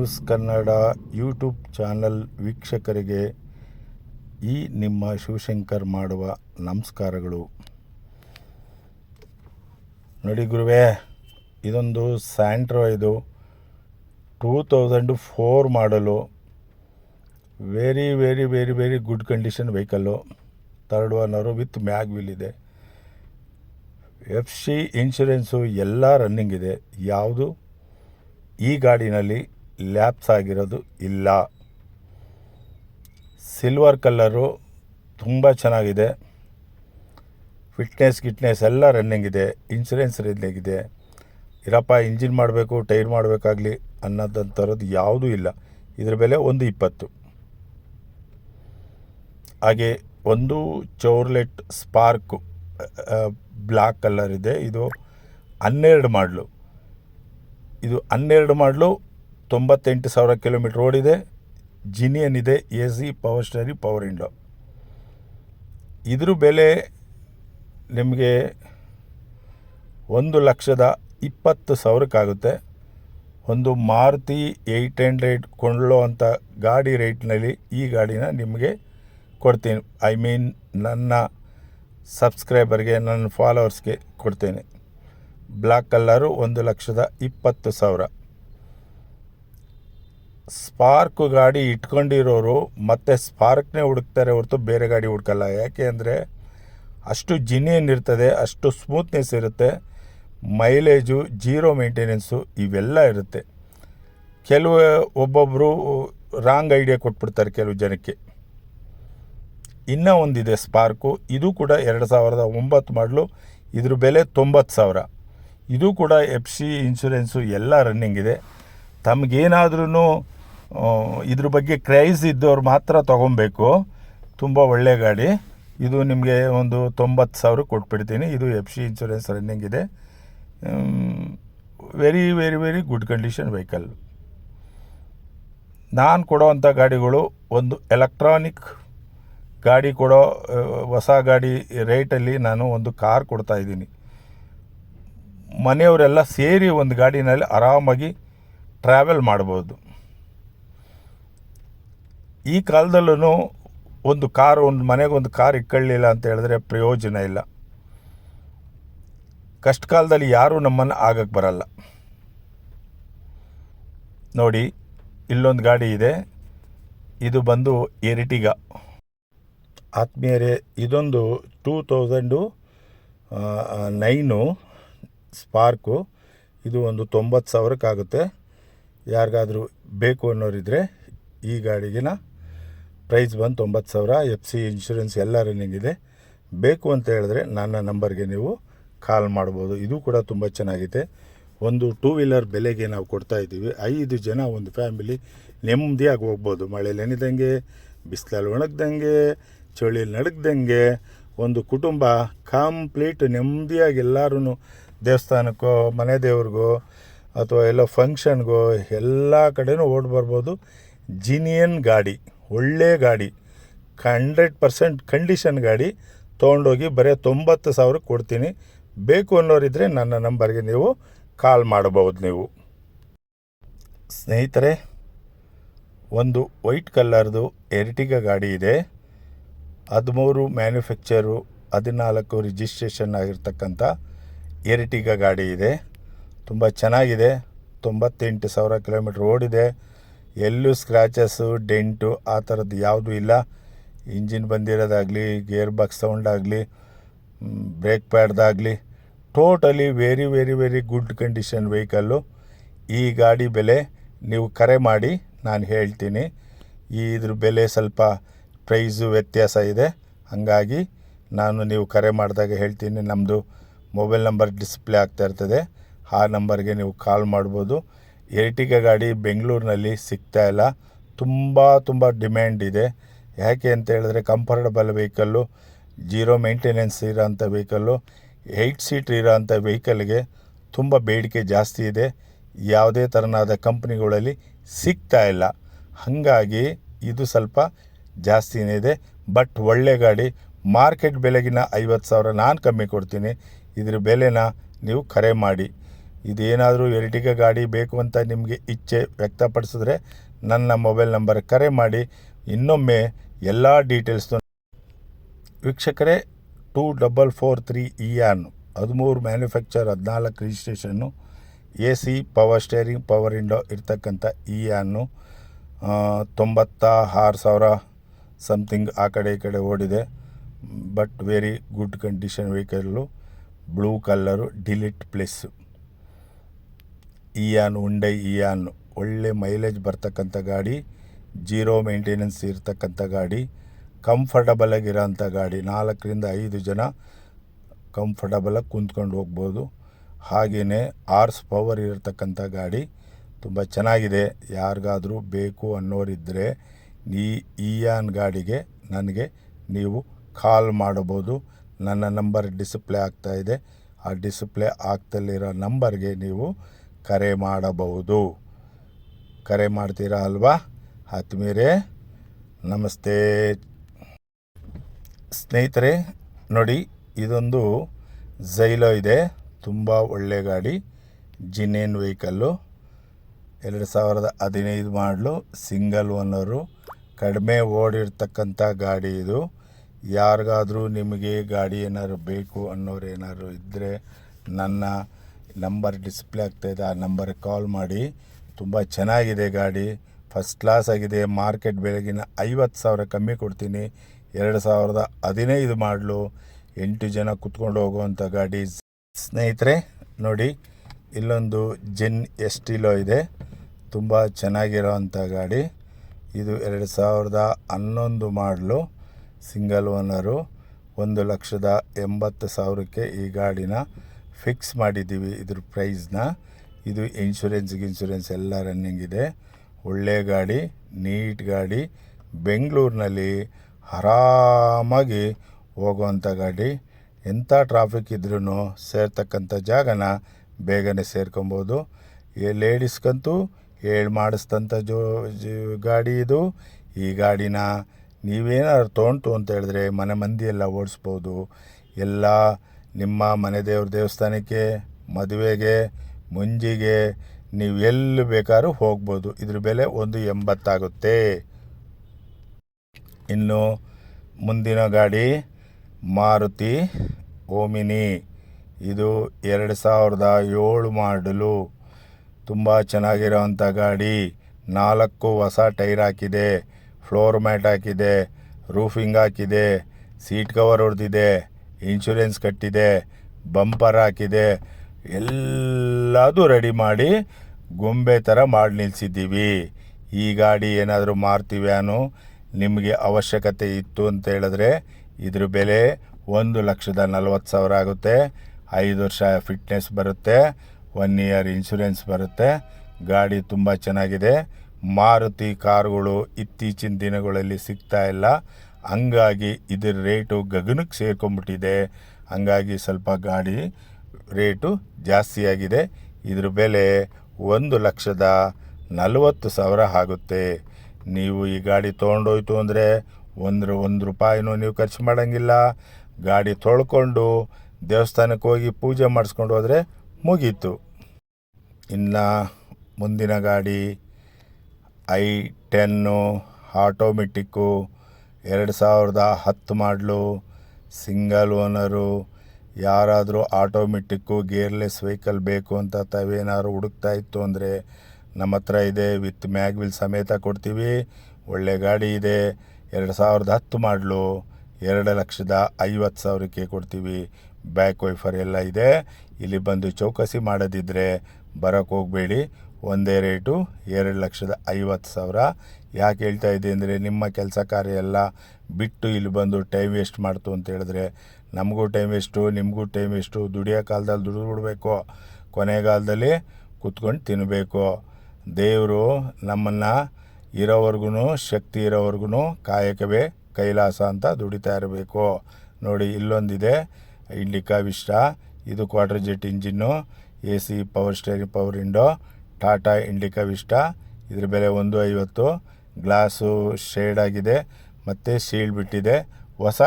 News Kannada YouTube channel ವೀಕ್ಷಕರಿಗೆ ಈ ನಿಮ್ಮ ಶಿವಶಂಕರ್ ಮಾಡುವ ನಮಸ್ಕಾರಗಳು. ನೋಡಿ ಗುರುವೇ, ಇದೊಂದು ಸ್ಯಾಂಟ್ರೋ ಇದು. Two thousand four model very very very very good condition vehicle third owner with mag wheel ಇದೆ. ಎಫ್ ಸಿ ಇನ್ಶೂರೆನ್ಸು ಎಲ್ಲ ರನ್ನಿಂಗ್ ಇದೆ. ಯಾವುದು? ಈ ಗಾಡಿನಲ್ಲಿ ಲ್ಯಾಪ್ಸ್ ಆಗಿರೋದು ಇಲ್ಲ. ಸಿಲ್ವರ್ ಕಲ್ಲರು ತುಂಬ ಚೆನ್ನಾಗಿದೆ. ಫಿಟ್ನೆಸ್ ಗಿಟ್ನೆಸ್ ಎಲ್ಲ ರನ್ನಿಂಗ್ ಇದೆ. ಇನ್ಶೂರೆನ್ಸ್ ರನ್ನಿಂಗ್ ಇದೆ. ಇರಪ್ಪ ಇಂಜಿನ್ ಮಾಡಬೇಕು ಟೈರ್ ಮಾಡಬೇಕಾಗ್ಲಿ ಅನ್ನೋದಂಥರದ್ದು ಯಾವುದೂ ಇಲ್ಲ. ಇದ್ರ ಬೆಲೆ ಒಂದು ಇಪ್ಪತ್ತು. ಹಾಗೆ ಒಂದು ಚೌರ್ಲೆಟ್ ಸ್ಪಾರ್ಕು ಬ್ಲ್ಯಾಕ್ ಕಲರ್ ಇದೆ. ಇದು ಹನ್ನೆರಡು ಮಾಡಲು. ಇದು ಹನ್ನೆರಡು ಮಾಡಲು ತೊಂಬತ್ತೆಂಟು ಸಾವಿರ ಕಿಲೋಮೀಟ್ರ್ ಓಡಿದೆ ಜಿನಿಯನ್ ಇದೆ A C power steering power window ಇದ್ರ ಬೆಲೆ ನಿಮಗೆ ಒಂದು ಲಕ್ಷದ ಇಪ್ಪತ್ತು ಸಾವಿರಕ್ಕಾಗುತ್ತೆ. ಒಂದು ಮಾರುತಿ ಏಯ್ಟ್ ಹಂಡ್ರೆಡ್ ಕೊಳ್ಳೋ ಅಂಥ ಗಾಡಿ ರೇಟ್ನಲ್ಲಿ ಈ ಗಾಡಿನ ನಿಮಗೆ ಕೊಡ್ತೀನಿ. ಐ ಮೀನ್ ನನ್ನ ಸಬ್ಸ್ಕ್ರೈಬರ್ಗೆ ನನ್ನ ಫಾಲೋವರ್ಸ್ಗೆ ಕೊಡ್ತೇನೆ. ಬ್ಲ್ಯಾಕ್ ಕಲ್ಲರು ಒಂದು ಲಕ್ಷದ ಇಪ್ಪತ್ತು ಸಾವಿರ. ಸ್ಪಾರ್ಕ್ ಗಾಡಿ ಇಟ್ಕೊಂಡಿರೋರು ಮತ್ತೆ ಸ್ಪಾರ್ಕ್ನೇ ಹುಡುಕ್ತಾರೆ ಹೊರತು ಬೇರೆ ಗಾಡಿ ಹುಡುಕಲ್ಲ. ಯಾಕೆ ಅಂದರೆ ಅಷ್ಟು ಜಿನಿಯನ್ ಇರ್ತದೆ, ಅಷ್ಟು ಸ್ಮೂತ್ನೆಸ್ ಇರುತ್ತೆ ಮೈಲೇಜು ಜೀರೋ ಮೇಂಟೆನೆನ್ಸು ಇವೆಲ್ಲ ಇರುತ್ತೆ. ಕೆಲವು ಒಬ್ಬೊಬ್ಬರು ರಾಂಗ್ ಐಡಿಯಾ ಕೊಟ್ಬಿಡ್ತಾರೆ ಕೆಲವು ಜನಕ್ಕೆ. ಇನ್ನೂ ಒಂದಿದೆ ಸ್ಪಾರ್ಕು, ಇದು ಕೂಡ ಎರಡು ಸಾವಿರದ ಒಂಬತ್ತು ಮಾಡಲು, ಇದ್ರ ಬೆಲೆ ತೊಂಬತ್ತು ಸಾವಿರ. ಇದು ಕೂಡ ಎಫ್ ಸಿ ಇನ್ಶೂರೆನ್ಸು ಎಲ್ಲ ರನ್ನಿಂಗ್ ಇದೆ. ತಮಗೇನಾದ್ರೂ ಇದ್ರ ಬಗ್ಗೆ ಕ್ರೈಸ್ ಇದ್ದವ್ರು ಮಾತ್ರ ತೊಗೊಬೇಕು ತುಂಬ ಒಳ್ಳೆ ಗಾಡಿ. ಇದು ನಿಮಗೆ ಒಂದು ತೊಂಬತ್ತು ಸಾವಿರ ಕೊಟ್ಬಿಡ್ತೀನಿ. ಇದು ಎಫ್ ಸಿ ಇನ್ಶೂರೆನ್ಸ್ ರನ್ನಿಂಗ್ ಇದೆ. Very very very good condition vehicle ನಾನು ಕೊಡೋವಂಥ ಗಾಡಿಗಳು ಒಂದು ಎಲೆಕ್ಟ್ರಾನಿಕ್ ಗಾಡಿ ಕೊಡೋ ಹೊಸ ಗಾಡಿ ರೇಟಲ್ಲಿ ನಾನು ಒಂದು ಕಾರ್ ಕೊಡ್ತಾ ಇದ್ದೀನಿ. ಮನೆಯವರೆಲ್ಲ ಸೇರಿ ಒಂದು ಗಾಡಿನಲ್ಲಿ ಆರಾಮಾಗಿ ಟ್ರಾವೆಲ್ ಮಾಡ್ಬೋದು. ಈ ಕಾಲದಲ್ಲೂ ಒಂದು ಕಾರ್, ಒಂದು ಮನೆಗೆ ಒಂದು ಕಾರ್ ಇಟ್ಕೊಳ್ಳಿಲ್ಲ ಅಂತ ಹೇಳಿದ್ರೆ ಪ್ರಯೋಜನ ಇಲ್ಲ. ಕಷ್ಟ ಕಾಲದಲ್ಲಿ ಯಾರೂ ನಮ್ಮನ್ನು ಆಗಕ್ಕೆ ಬರಲ್ಲ. ನೋಡಿ, ಇಲ್ಲೊಂದು ಗಾಡಿ ಇದೆ. ಇದು ಬಂದು ಎರಿಟಿಗ. ಆತ್ಮೀಯರೇ, ಇದೊಂದು ಟೂ ತೌಸಂಡು ನೈನು ಸ್ಪಾರ್ಕು. ಇದು ಒಂದು ತೊಂಬತ್ತು ಸಾವಿರಕ್ಕಾಗುತ್ತೆ. ಯಾರಿಗಾದರೂ ಬೇಕು ಅನ್ನೋರಿದ್ದರೆ ಈ ಗಾಡಿಗಿನ ಪ್ರೈಸ್ ಬಂದು ತೊಂಬತ್ತು ಸಾವಿರ, ಎಫ್ ಸಿ ಇನ್ಶೂರೆನ್ಸ್ ಎಲ್ಲ ರನ್ನಿಂಗ್ ಇದೆ. ಬೇಕು ಅಂತ ಹೇಳಿದ್ರೆ ನನ್ನ ನಂಬರ್ಗೆ ನೀವು ಕಾಲ್ ಮಾಡ್ಬೋದು. ಇದು ಕೂಡ ತುಂಬ ಚೆನ್ನಾಗಿದೆ. ಒಂದು ಟೂ ವೀಲರ್ ಬೆಲೆಗೆ ನಾವು ಕೊಡ್ತಾ ಇದ್ದೀವಿ. ಐದು ಜನ ಒಂದು ಫ್ಯಾಮಿಲಿ ನೆಮ್ಮದಿಯಾಗಿ ಹೋಗ್ಬೋದು. ಮಳೇಲಿ ನೆನೆದಂಗೆ, ಬಿಸಿಲಲ್ಲಿ ಒಣಗ್ದಂಗೆ, ಚಳಿಯಲ್ಲಿ ನಡಗ್ದಂಗೆ ಒಂದು ಕುಟುಂಬ ಕಂಪ್ಲೀಟ್ ನೆಮ್ಮದಿಯಾಗಿ ಎಲ್ಲರೂ ದೇವಸ್ಥಾನಕ್ಕೋ, ಮನೆ ದೇವ್ರಿಗೋ, ಅಥವಾ ಎಲ್ಲೋ ಫಂಕ್ಷನ್ಗೋ ಎಲ್ಲ ಕಡೆನೂ ಓಡಿ ಬರ್ಬೋದು. ಜಿನಿಯನ್ ಗಾಡಿ. ಒಳ್ಳೆ ಗಾಡಿ. ಹಂಡ್ರೆಡ್ ಪರ್ಸೆಂಟ್ ಕಂಡೀಷನ್ ಗಾಡಿ. ತೊಗೊಂಡೋಗಿ ಬರೀ ತೊಂಬತ್ತು ಸಾವಿರಕ್ಕೆ ಕೊಡ್ತೀನಿ. ಬೇಕು ಅನ್ನೋರಿದ್ದರೆ ನನ್ನ ನಂಬರ್ಗೆ ನೀವು ಕಾಲ್ ಮಾಡಬಹುದು ನೀವು. ಸ್ನೇಹಿತರೆ, ಒಂದು ವೈಟ್ ಕಲ್ಲರ್ದು ಎರ್ಟಿಗ ಗಾಡಿ ಇದೆ. ಹದಿಮೂರು ಮ್ಯಾನುಫ್ಯಾಕ್ಚರು ಹದಿನಾಲ್ಕು ರಿಜಿಸ್ಟ್ರೇಷನ್ ಆಗಿರ್ತಕ್ಕಂಥ ಎರ್ಟಿಗ ಗಾಡಿ ಇದೆ. ತುಂಬ ಚೆನ್ನಾಗಿದೆ. ತೊಂಬತ್ತೆಂಟು ಸಾವಿರ ಕಿಲೋಮೀಟ್ರ್ ಓಡಿದೆ. ಎಲ್ಲೂ ಸ್ಕ್ರ್ಯಾಚಸ್ಸು ಡೆಂಟು ಆ ಥರದ್ದು ಯಾವುದೂ ಇಲ್ಲ. ಇಂಜಿನ್ ಬಂದಿರೋದಾಗಲಿ ಗೇರ್ ಬಾಕ್ಸ್ ಸೌಂಡಾಗಲಿ brake ಪ್ಯಾಡ್ದಾಗಲಿ totally very very very good condition vehicle ಈ ಗಾಡಿ ಬೆಲೆ ನೀವು ಕರೆ ಮಾಡಿ ನಾನು ಹೇಳ್ತೀನಿ. ಈ ಇದ್ರ ಬೆಲೆ ಸ್ವಲ್ಪ ಪ್ರೈಸು ವ್ಯತ್ಯಾಸ ಇದೆ. ಹಾಗಾಗಿ ನಾನು ನೀವು ಕರೆ ಮಾಡಿದಾಗ ಹೇಳ್ತೀನಿ. ನಮ್ಮದು ಮೊಬೈಲ್ ನಂಬರ್ ಡಿಸ್ಪ್ಲೇ ಆಗ್ತಾ ಇರ್ತದೆ. ಆ ನಂಬರ್ಗೆ ನೀವು ಕಾಲ್ ಮಾಡ್ಬೋದು. ಎರ್ಟಿಗ ಗಾಡಿ ಬೆಂಗಳೂರಿನಲ್ಲಿ ಸಿಗ್ತಾ ಇಲ್ಲ. ತುಂಬ ತುಂಬ ಡಿಮ್ಯಾಂಡ್ ಇದೆ. ಯಾಕೆ ಅಂತ ಹೇಳಿದ್ರೆ ಕಂಫರ್ಟಬಲ್ ವೆಹಿಕಲ್ಲು, ಜೀರೋ ಮೇಂಟೆನೆನ್ಸ್ ಇರೋಂಥ ವೆಹಿಕಲ್ಲು, ಏಯ್ಟ್ ಸೀಟ್ ಇರೋಂಥ ವೆಹಿಕಲ್ಗೆ ತುಂಬ ಬೇಡಿಕೆ ಜಾಸ್ತಿ ಇದೆ. ಯಾವುದೇ ಥರನಾದ ಕಂಪ್ನಿಗಳಲ್ಲಿ ಸಿಗ್ತಾ ಇಲ್ಲ. ಹಾಗಾಗಿ ಇದು ಸ್ವಲ್ಪ ಜಾಸ್ತಿನೇ ಇದೆ. ಬಟ್ ಒಳ್ಳೆ ಗಾಡಿ, ಮಾರ್ಕೆಟ್ ಬೆಲೆಗಿನ ಐವತ್ತು ಸಾವಿರ ನಾನು ಕಮ್ಮಿ ಕೊಡ್ತೀನಿ. ಇದ್ರ ಬೆಲೆನ ನೀವು ಕರೆ ಮಾಡಿ. ಇದೇನಾದರೂ ಎರ್ಟಿಗ ಗಾಡಿ ಬೇಕು ಅಂತ ನಿಮಗೆ ಇಚ್ಛೆ ವ್ಯಕ್ತಪಡಿಸಿದ್ರೆ ನನ್ನ ಮೊಬೈಲ್ ನಂಬರ್ ಕರೆ ಮಾಡಿ. ಇನ್ನೊಮ್ಮೆ ಎಲ್ಲ ಡೀಟೇಲ್ಸ್ನು ವೀಕ್ಷಕರೇ, ಟೂ ಡಬಲ್ ಫೋರ್ ತ್ರೀ ಇ ಇಯಾನ್ ಹದಿಮೂರು ಮ್ಯಾನುಫ್ಯಾಕ್ಚರ್ ಹದಿನಾಲ್ಕು registration A C power steering power window ಇರ್ತಕ್ಕಂಥ ಇಯಾನು ತೊಂಬತ್ತ ಆರು ಸಾವಿರ ಸಮಥಿಂಗ್ ಆ ಕಡೆ ಈ ಕಡೆ ಓಡಿದೆ. But very good condition vehicle blue colour D Lite plus Eon Hyundai Eon. ಒಳ್ಳೆ ಮೈಲೇಜ್ ಬರ್ತಕ್ಕಂಥ ಗಾಡಿ, ಜೀರೋ ಮೇಂಟೆನೆನ್ಸ್ ಇರ್ತಕ್ಕಂಥ ಗಾಡಿ, ಕಂಫರ್ಟಬಲ್ ಆಗಿರೋಂಥ ಗಾಡಿ. ನಾಲ್ಕರಿಂದ ಐದು ಜನ ಕಂಫರ್ಟಬಲಾಗಿ ಕುಂತ್ಕೊಂಡು ಹೋಗ್ಬೋದು. ಹಾಗೆಯೇ ಆರ್ಸ್ ಪವರ್ ಇರತಕ್ಕಂಥ ಗಾಡಿ. ತುಂಬ ಚೆನ್ನಾಗಿದೆ. ಯಾರಿಗಾದರೂ ಬೇಕು ಅನ್ನೋರಿದ್ದರೆ ಈ ಇಯಾನ್ ಗಾಡಿಗೆ ನನಗೆ ನೀವು ಕಾಲ್ ಮಾಡಬಹುದು ನನ್ನ ನಂಬರ್ ಡಿಸ್ಪ್ಲೇ ಆಗ್ತಾ ಇದೆ. ಆ ಡಿಸ್ಪ್ಲೇ ಆಗ್ತಲ್ಲಿರೋ ನಂಬರ್ಗೆ ನೀವು ಕರೆ ಮಾಡಬಹುದು. ಕರೆ ಮಾಡ್ತೀರಾ ಅಲ್ವಾ? ಆತ್ಮೀಯರೇ, ನಮಸ್ತೆ. ಸ್ನೇಹಿತರೆ, ನೋಡಿ, ಇದೊಂದು ಝೈಲೋ ಇದೆ. ತುಂಬ ಒಳ್ಳೆ ಗಾಡಿ. Genuine vehicle. ಎರಡು ಸಾವಿರದ ಹದಿನೈದು ಮಾಡಲು ಸಿಂಗಲ್ ಓನರು. ಕಡಿಮೆ ಓಡಿರ್ತಕ್ಕಂಥ ಗಾಡಿ ಇದು. ಯಾರಿಗಾದರೂ ನಿಮಗೆ ಗಾಡಿ ಏನಾದ್ರು ಬೇಕು ಅನ್ನೋರು ಏನಾದ್ರು ಇದ್ದರೆ ನನ್ನ ನಂಬರ್ ಡಿಸ್ಪ್ಲೇ ಆಗ್ತಾಯಿದೆ ಆ ನಂಬರ್ಗೆ ಕಾಲ್ ಮಾಡಿ. ತುಂಬ ಚೆನ್ನಾಗಿದೆ ಗಾಡಿ ಫಸ್ಟ್ ಕ್ಲಾಸ್ ಆಗಿದೆ. ಮಾರ್ಕೆಟ್ ಬೆಳಗಿನ ಐವತ್ತು ಸಾವಿರ ಕಮ್ಮಿ ಕೊಡ್ತೀನಿ. ಎರಡು ಸಾವಿರದ ಹದಿನೈದು ಮಾಡಲು ಎಂಟು ಜನ ಕುತ್ಕೊಂಡು ಹೋಗುವಂಥ ಗಾಡಿ. ಸ್ನೇಹಿತರೆ, ನೋಡಿ, ಇಲ್ಲೊಂದು ಜೆನ್ ಎಸ್ಟಿಲೋ ಇದೆ. ತುಂಬ ಚೆನ್ನಾಗಿರೋವಂಥ ಗಾಡಿ. ಇದು ಎರಡು ಸಾವಿರದ ಹನ್ನೊಂದು ಮಾಡಲು ಸಿಂಗಲ್ ಓನರು ಒಂದು ಲಕ್ಷದ ಎಂಬತ್ತು ಸಾವಿರಕ್ಕೆ ಈ ಗಾಡಿನ ಫಿಕ್ಸ್ ಮಾಡಿದ್ದೀವಿ ಇದ್ರ ಪ್ರೈಸ್ನ ಇದು ಇನ್ಶೂರೆನ್ಸ್ ಗಿನ್ಶೂರೆನ್ಸ್ ಎಲ್ಲ ರನ್ನಿಂಗ್ ಇದೆ. ಒಳ್ಳೆ ಗಾಡಿ ನೀಟ್ ಗಾಡಿ, ಬೆಂಗಳೂರಿನಲ್ಲಿ ಆರಾಮಾಗಿ ಹೋಗುವಂಥ ಗಾಡಿ. ಎಂಥ ಟ್ರಾಫಿಕ್ ಇದ್ರೂ ಸೇರ್ತಕ್ಕಂಥ ಜಾಗನ ಬೇಗನೆ ಸೇರ್ಕೊಬೋದು. ಲೇಡೀಸ್ಗಂತೂ ಹೇಳಿ ಮಾಡಿಸ್ತಂಥ ಜೋ, ಜ- ಗಾಡಿ ಇದು. ಈ ಗಾಡಿನ ನೀವೇನಾದ್ರು ತೊಗೊಂತು ಅಂತ ಹೇಳಿದ್ರೆ ಮನೆ ಮಂದಿ ಎಲ್ಲ ಓಡಿಸ್ಬೋದು. ಎಲ್ಲ ನಿಮ್ಮ ಮನೆ ದೇವ್ರ ದೇವಸ್ಥಾನಕ್ಕೆ, ಮದುವೆಗೆ, ಮುಂಜಿಗೆ ನೀವು ಎಲ್ಲಿ ಬೇಕಾದ್ರೂ ಹೋಗ್ಬೋದು. ಇದ್ರ ಬೆಲೆ ಒಂದು ಎಂಬತ್ತಾಗುತ್ತೆ. ಇನ್ನು ಮುಂದಿನ ಗಾಡಿ ಮಾರುತಿ ಓಮಿನಿ. ಇದು ಎರಡು ಸಾವಿರದ ಏಳು ಮಾಡಲು ತುಂಬ ಚೆನ್ನಾಗಿರೋವಂಥ ಗಾಡಿ. ನಾಲ್ಕು ಹೊಸ ಟೈರ್ ಹಾಕಿದೆ, ಫ್ಲೋರ್ ಮ್ಯಾಟ್ ಹಾಕಿದೆ, ರೂಫಿಂಗ್ ಹಾಕಿದೆ, ಸೀಟ್ ಕವರ್ ಹೊಡೆದಿದೆ. ಇನ್ಶೂರೆನ್ಸ್ ಕಟ್ಟಿದೆ, ಬಂಪರ್ ಹಾಕಿದೆ, ಎಲ್ಲದೂ ರೆಡಿ ಮಾಡಿ ಗೊಂಬೆ ಥರ ಮಾಡಿ ನಿಲ್ಲಿಸಿದ್ದೀವಿ ಈ ಗಾಡಿ ಏನಾದರೂ ಮಾರ್ತೀವಿ ಅನ್ನೋ ನಿಮಗೆ ಅವಶ್ಯಕತೆ ಇತ್ತು ಅಂತ ಹೇಳಿದ್ರೆ ಇದ್ರ ಬೆಲೆ ಒಂದು ಲಕ್ಷದ ನಲವತ್ತು ಸಾವಿರ ಆಗುತ್ತೆ. ಐದು ವರ್ಷ ಫಿಟ್ನೆಸ್ ಬರುತ್ತೆ ಒನ್ ಇಯರ್ ಇನ್ಶೂರೆನ್ಸ್ ಬರುತ್ತೆ. ಗಾಡಿ ತುಂಬ ಚೆನ್ನಾಗಿದೆ. ಮಾರುತಿ ಕಾರುಗಳು ಇತ್ತೀಚಿನ ದಿನಗಳಲ್ಲಿ ಸಿಗ್ತಾ ಇಲ್ಲ. ಹಂಗಾಗಿ ಇದರ ರೇಟು ಗಗನಕ್ಕೆ ಸೇರ್ಕೊಂಡ್ಬಿಟ್ಟಿದೆ. ಹಂಗಾಗಿ ಸ್ವಲ್ಪ ಗಾಡಿ ರೇಟು ಜಾಸ್ತಿಯಾಗಿದೆ ಇದ್ರ ಬೆಲೆ ಒಂದು ಲಕ್ಷದ ನಲವತ್ತು ಸಾವಿರ ಆಗುತ್ತೆ. ನೀವು ಈ ಗಾಡಿ ತೊಗೊಂಡೋಯ್ತು ಅಂದರೆ ಒಂದು ಒಂದು ರೂಪಾಯಿನೂ ನೀವು ಖರ್ಚು ಮಾಡೋಂಗಿಲ್ಲ. ಗಾಡಿ ತೊಳ್ಕೊಂಡು ದೇವಸ್ಥಾನಕ್ಕೆ ಹೋಗಿ ಪೂಜೆ ಮಾಡಿಸ್ಕೊಂಡು ಹೋದರೆ ಮುಗೀತು. ಇನ್ನು ಮುಂದಿನ ಗಾಡಿ ಐ ಟೆನ್ನು, ಆಟೋಮೆಟಿಕ್ಕು ಎರಡು ಸಾವಿರದ ಹತ್ತು ಮಾಡಲು ಸಿಂಗಲ್ ಓನರು. ಯಾರಾದರೂ ಆಟೋಮೆಟಿಕ್ಕು ಗೇರ್ಲೆಸ್ ವೆಹಿಕಲ್ ಬೇಕು ಅಂತ ತಾವೇನಾದ್ರು ಹುಡುಕ್ತಾ ಇತ್ತು ಅಂದರೆ ನಮ್ಮ ಹತ್ರ ಇದೆ, ವಿತ್ ಮ್ಯಾಗ್ವಿಲ್ ಸಮೇತ ಕೊಡ್ತೀವಿ. ಒಳ್ಳೆ ಗಾಡಿ ಇದೆ. ಎರಡು ಸಾವಿರದ ಹತ್ತು ಮಾಡಲು ಎರಡು ಲಕ್ಷದ ಐವತ್ತು ಸಾವಿರಕ್ಕೆ ಕೊಡ್ತೀವಿ. ಬ್ಯಾಕ್ ವೈಫರ್ ಎಲ್ಲ ಇದೆ. ಇಲ್ಲಿ ಬಂದು ಚೌಕಸಿ ಮಾಡೋದಿದ್ದರೆ ಬರೋಕ್ಕೆ ಹೋಗಬೇಡಿ. ಒಂದೇ ರೇಟು ಎರಡು ಲಕ್ಷದ ಐವತ್ತು ಸಾವಿರ. ಯಾಕೆ ಹೇಳ್ತಾ ಇದೆ ಅಂದರೆ ನಿಮ್ಮ ಕೆಲಸ ಕಾರ್ಯ ಎಲ್ಲ ಬಿಟ್ಟು ಇಲ್ಲಿ ಬಂದು ಟೈಮ್ ವೇಸ್ಟ್ ಮಾಡ್ತು ಅಂತ ಹೇಳಿದ್ರೆ ನಮಗೂ ಟೈಮ್ ವೇಸ್ಟು ನಿಮಗೂ ಟೈಮ್ ವೇಸ್ಟು ದುಡಿಯೋ ಕಾಲದಲ್ಲಿ ದುಡಿದು ಬಿಡಬೇಕು ಕೊನೆಗಾಲದಲ್ಲಿ ಕುತ್ಕೊಂಡು ತಿನ್ನಬೇಕು ದೇವರು ನಮ್ಮನ್ನು ಇರೋವರೆಗೂ ಶಕ್ತಿ ಇರೋವರೆಗೂ ಕಾಯಕವೇ ಕೈಲಾಸ ಅಂತ ದುಡಿತಾ ಇರಬೇಕು. ನೋಡಿ, ಇಲ್ಲೊಂದಿದೆ ಇಂಡಿಕಾ ವಿಷ್ಟ ಇದು Quadrajet engine A C power steering power window Tata Indica Vista ಇದ್ರ ಬೆಲೆ ಒಂದು ಐವತ್ತು. ಗ್ಲಾಸು ಶೇಡ್ ಆಗಿದೆ, ಮತ್ತು ಶೀಲ್ಡ್ ಬಿಟ್ಟಿದೆ. ಹೊಸ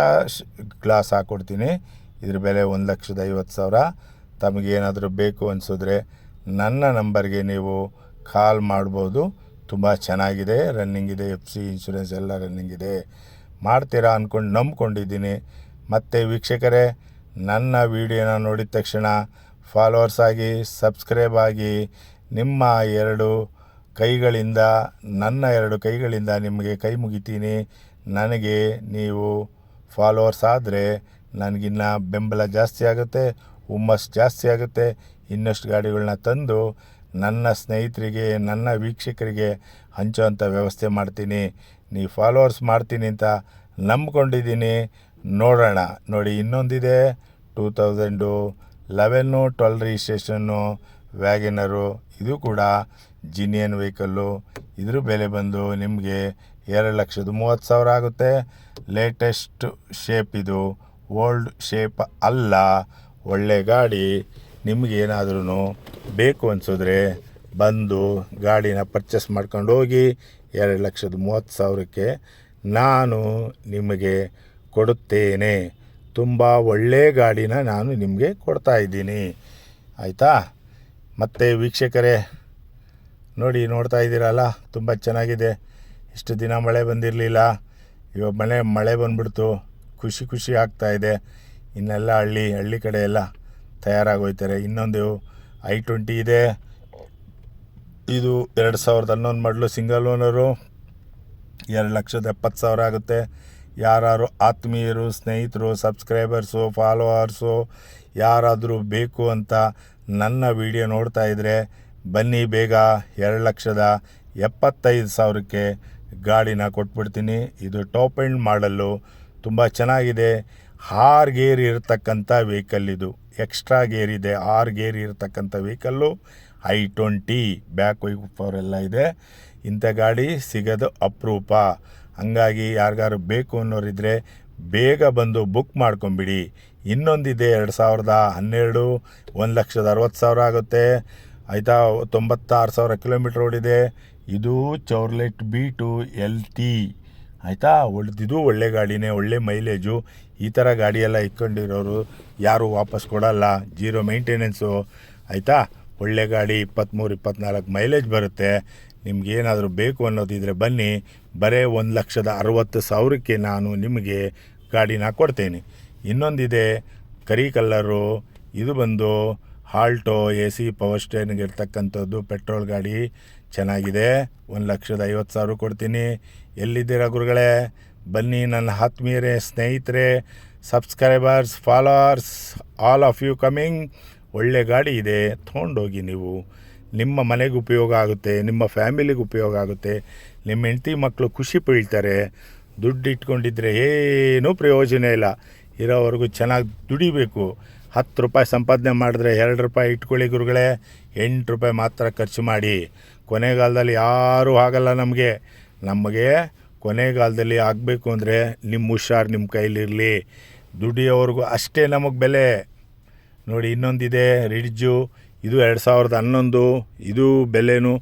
ಗ್ಲಾಸ್ ಹಾಕ್ಕೊಡ್ತೀನಿ ಇದ್ರ ಬೆಲೆ ಒಂದು ಲಕ್ಷದ ಐವತ್ತು ಸಾವಿರ. ತಮಗೇನಾದರೂ ಬೇಕು ಅನಿಸಿದ್ರೆ ನನ್ನ ನಂಬರ್ಗೆ ನೀವು ಕಾಲ್ ಮಾಡ್ಬೋದು. ತುಂಬ ಚೆನ್ನಾಗಿದೆ ರನ್ನಿಂಗ್ ಇದೆ ಎಫ್ ಸಿ ಇನ್ಶೂರೆನ್ಸ್ ಎಲ್ಲ ರನ್ನಿಂಗ್ ಇದೆ. ಮಾಡ್ತೀರಾ ಅಂದ್ಕೊಂಡು ನಂಬ್ಕೊಂಡಿದ್ದೀನಿ. ಮತ್ತು ವೀಕ್ಷಕರೇ, ನನ್ನ ವಿಡಿಯೋನ ನೋಡಿದ ತಕ್ಷಣ ಫಾಲೋವರ್ಸ್ ಆಗಿ ಸಬ್ಸ್ಕ್ರೈಬ್ ಆಗಿ, ನಿಮ್ಮ ಎರಡು ಕೈಗಳಿಂದ, ನನ್ನ ಎರಡು ಕೈಗಳಿಂದ ನಿಮಗೆ ಕೈ ಮುಗಿತೀನಿ ನನಗೆ ನೀವು ಫಾಲೋವರ್ಸ್ ಆದರೆ ನನಗಿನ್ನ ಬೆಂಬಲ ಜಾಸ್ತಿ ಆಗುತ್ತೆ, ಹುಮ್ಮಸ್ ಜಾಸ್ತಿ ಆಗುತ್ತೆ. ಇನ್ನಷ್ಟು ಗಾಡಿಗಳನ್ನ ತಂದು ನನ್ನ ಸ್ನೇಹಿತರಿಗೆ, ನನ್ನ ವೀಕ್ಷಕರಿಗೆ ಹಂಚೋವಂಥ ವ್ಯವಸ್ಥೆ ಮಾಡ್ತೀನಿ. ನೀವು ಫಾಲೋವರ್ಸ್ ಮಾಡ್ತೀನಿ ಅಂತ ನಂಬ್ಕೊಂಡಿದ್ದೀನಿ. ನೋಡೋಣ. ನೋಡಿ, ಇನ್ನೊಂದಿದೆ. Two thousand eleven twelve registration Wagon R ಇದು ಕೂಡ ಜಿನಿಯನ್ ವೆಹಿಕಲ್ಲು, ಇದ್ರ ಬೆಲೆ ಬಂದು ನಿಮಗೆ ಎರಡು ಲಕ್ಷದ ಮೂವತ್ತು ಸಾವಿರ ಆಗುತ್ತೆ. ಲೇಟೆಸ್ಟ್ ಶೇಪ್ ಇದು. ಓಲ್ಡ್ ಶೇಪ್ ಅಲ್ಲ. ಒಳ್ಳೆ ಗಾಡಿ. ನಿಮಗೇನಾದ್ರೂ ಬೇಕು ಅನಿಸಿದ್ರೆ ಬಂದು ಗಾಡಿನ ಪರ್ಚೇಸ್ ಮಾಡ್ಕೊಂಡು ಹೋಗಿ ಎರಡು ಲಕ್ಷದ ಮೂವತ್ತು ಸಾವಿರಕ್ಕೆ ನಾನು ನಿಮಗೆ ಕೊಡುತ್ತೇನೆ. ತುಂಬ ಒಳ್ಳೆಯ ಗಾಡಿನ ನಾನು ನಿಮಗೆ ಕೊಡ್ತಾ ಇದ್ದೀನಿ. ಆಯಿತಾ? ಮತ್ತು ವೀಕ್ಷಕರೇ ನೋಡಿ, ನೋಡ್ತಾ ಇದ್ದೀರಲ್ಲ? ತುಂಬ ಚೆನ್ನಾಗಿದೆ. ಇಷ್ಟು ದಿನ ಮಳೆ ಬಂದಿರಲಿಲ್ಲ. ಇವಾಗ ಮಳೆ ಮಳೆ ಬಂದ್ಬಿಡ್ತು. ಖುಷಿ ಖುಷಿ ಆಗ್ತಾಯಿದೆ ಇನ್ನೆಲ್ಲ ಹಳ್ಳಿ ಹಳ್ಳಿ ಕಡೆ ಎಲ್ಲ ತಯಾರಾಗೋಯ್ತಾರೆ. ಇನ್ನೊಂದು ಐ ಟ್ವೆಂಟಿ ಇದೆ. ಇದು ಎರಡು ಸಾವಿರದ ಹನ್ನೊಂದು ಮಾಡಲು ಸಿಂಗಲ್ ಓನರು. ಎರಡು ಲಕ್ಷದ ಎಪ್ಪತ್ತು ಸಾವಿರ ಆಗುತ್ತೆ. ಯಾರು ಆತ್ಮೀಯರು, ಸ್ನೇಹಿತರು, ಸಬ್ಸ್ಕ್ರೈಬರ್ಸು, ಫಾಲೋವರ್ಸು ಯಾರಾದರೂ ಬೇಕು ಅಂತ ನನ್ನ ವಿಡಿಯೋ ನೋಡ್ತಾ ಇದ್ದರೆ ಬನ್ನಿ, ಬೇಗ ಎರಡು ಲಕ್ಷದ ಎಪ್ಪತ್ತೈದು ಸಾವಿರಕ್ಕೆ ಗಾಡಿನ ಕೊಟ್ಬಿಡ್ತೀನಿ. ಇದು ಟಾಪ್ ಎಂಡ್ ಮಾಡಲು ತುಂಬ ಚೆನ್ನಾಗಿದೆ. ಹಾರ್ ಗೇರ್ ಇರತಕ್ಕಂಥ ವೆಹಿಕಲ್ ಇದು. ಎಕ್ಸ್ಟ್ರಾ ಗೇರ್ ಇದೆ, ಆರ್ ಗೇರ್ ಇರತಕ್ಕಂಥ vehicle. I twenty back wiper ಎಲ್ಲ ಇದೆ. ಇಂಥ ಗಾಡಿ ಸಿಗೋದು ಅಪರೂಪ. ಹಂಗಾಗಿ ಯಾರಿಗಾರು ಬೇಕು ಅನ್ನೋರಿದ್ದರೆ ಬೇಗ ಬಂದು ಬುಕ್ ಮಾಡ್ಕೊಂಬಿಡಿ. ಇನ್ನೊಂದಿದೆ ಎರಡು ಸಾವಿರದ ಹನ್ನೆರಡು, ಒಂದು ಲಕ್ಷದ ಅರವತ್ತು ಸಾವಿರ ಆಗುತ್ತೆ. ಆಯಿತಾ ತೊಂಬತ್ತಾರು ಸಾವಿರ ಕಿಲೋಮೀಟ್ರ್ ಓಡಿದೆ ಇದು. Chevrolet beat L T. ಆಯಿತಾ? ಒಳ್ದಿದು ಒಳ್ಳೆ ಗಾಡಿನೇ, ಒಳ್ಳೆ ಮೈಲೇಜು. ಈ ಥರ ಗಾಡಿಯೆಲ್ಲ ಇಟ್ಕೊಂಡಿರೋರು ಯಾರೂ ವಾಪಸ್ ಕೊಡಲ್ಲ. Zero maintenance. ಆಯಿತಾ? ಒಳ್ಳೆ ಗಾಡಿ ಇಪ್ಪತ್ತ್ಮೂರು ಇಪ್ಪತ್ತ್ನಾಲ್ಕು ಮೈಲೇಜ್ ಬರುತ್ತೆ. ನಿಮಗೇನಾದರೂ ಬೇಕು ಅನ್ನೋದಿದ್ರೆ ಬನ್ನಿ. ಬರೀ ಒಂದು ಲಕ್ಷದ ಅರವತ್ತು ಸಾವಿರಕ್ಕೆ ನಾನು ನಿಮಗೆ ಗಾಡಿನ ಕೊಡ್ತೇನೆ. ಇನ್ನೊಂದಿದೆ, ಕರಿ ಕಲ್ಲರು. ಇದು ಬಂದು ಹಾಲ್ಟೋ ಎ ಸಿ ಪವರ್ ಸ್ಟೇನಿಗೆ ಇರ್ತಕ್ಕಂಥದ್ದು ಪೆಟ್ರೋಲ್ ಗಾಡಿ ಚೆನ್ನಾಗಿದೆ. ಒಂದು ಲಕ್ಷದ ಐವತ್ತು ಸಾವಿರ ಕೊಡ್ತೀನಿ. ಎಲ್ಲಿದ್ದೀರಾ ಗುರುಗಳೇ? ಬನ್ನಿ ನನ್ನ ಆತ್ಮೀಯರೇ, ಸ್ನೇಹಿತರೆ, subscribers, followers, all of you coming. ಒಳ್ಳೆ ಗಾಡಿ ಇದೆ, ತೊಗೊಂಡೋಗಿ ನೀವು. ನಿಮ್ಮ ಮನೆಗೆ ಉಪಯೋಗ ಆಗುತ್ತೆ, ನಿಮ್ಮ ಫ್ಯಾಮಿಲಿಗೆ ಉಪಯೋಗ ಆಗುತ್ತೆ. ನಿಮ್ಮ ಹೆಂಡತಿ ಮಕ್ಕಳು ಖುಷಿ ಪೀಳ್ತಾರೆ. ದುಡ್ಡು ಇಟ್ಕೊಂಡಿದ್ರೆ ಏನೂ ಪ್ರಯೋಜನ ಇಲ್ಲ. ಇರೋವರೆಗೂ ಚೆನ್ನಾಗಿ ದುಡಿಬೇಕು. ಹತ್ತು ರೂಪಾಯಿ ಸಂಪಾದನೆ ಮಾಡಿದ್ರೆ ಎರಡು ರೂಪಾಯಿ ಇಟ್ಕೊಳ್ಳಿ ಗುರುಗಳೇ, ಎಂಟು ರೂಪಾಯಿ ಮಾತ್ರ ಖರ್ಚು ಮಾಡಿ. ಕೊನೆಗಾಲದಲ್ಲಿ ಯಾರೂ ಆಗಲ್ಲ ನಮಗೆ. ನಮಗೆ ಕೊನೆಗಾಲದಲ್ಲಿ ಆಗಬೇಕು ಅಂದರೆ ನಿಮ್ಮ ಹುಷಾರು ನಿಮ್ಮ ಕೈಲಿರಲಿ. ದುಡಿಯೋವರೆಗೂ ಅಷ್ಟೇ ನಮಗೆ ಬೆಲೆ. ನೋಡಿ ಇನ್ನೊಂದಿದೆ, ರಿಡ್ಜು, ಇದು ಎರಡು ಸಾವಿರದ ಹನ್ನೊಂದು, ಇದು ಬೆಲೆನೂ